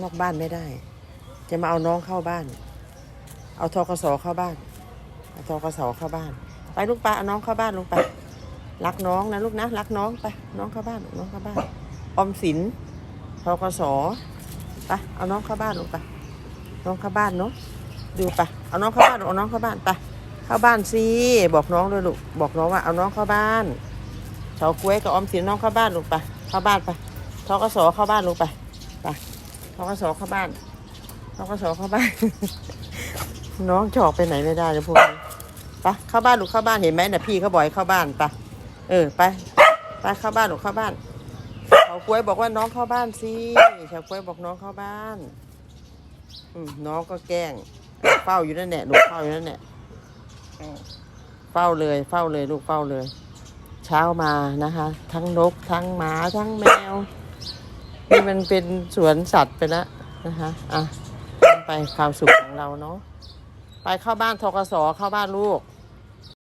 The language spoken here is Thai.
นอกบ้านไม่ได้ จะมาเอาน้องเข้าบ้าน เอาทกสเข้าบ้านเอาทกสเข้าบ้าน ไปลูกไปเอาน้องเข้าบ้านลูกไปรักน้องนะลูกนะรักน้องไป น้องเข้าบ้านน้องเข้าบ้านออมสินทกสไปเอาน้องเข้าบ้านลูกไปน้องเข้าบ้านเนาะดูไปเอาน้องเข้าบ้านเอาน้องเข้าบ้านไปเข้าบ้านสิบอกน้องด้วยลูกบอกน้องว่าเอาน้องเข้าบ้านเฉากล้วยกับออมสินน้องเข้าบ้านลูกไปเข้าบ้านไปทกสเข้าบ้านลูกไปไป ทกสเข้าบ้านทกสเข้าบ้าน น้องจะออกไปไหนไม่ได้เลยพวกนี้ไปเข้าบ้านลูกเข้าบ้านเห็นไหมน่ะพี่เขาบ่อยเข้าบ้านไปเออไปไปเข้าบ้านลูกเข้าบ้านเฉาก้วยบอกว่าน้องเข้าบ้านสิเฉาก้วยบอกน้องเข้าบ้าน อืมน้องก็แกล้งเฝ้าอยู่นั่นแหละลูกเฝ้าอยู่นั่นแหละเฝ้าเลย เฝ้าเลยลูกเฝ้าเลย เช้ามานะคะ ทั้งนกทั้งหมาทั้งแมว นี่มันเป็นสวนสัตว์ไปแล้วนะคะอะไปความสุขของเราเนาะไปเข้าบ้านทกสเข้าบ้านลูก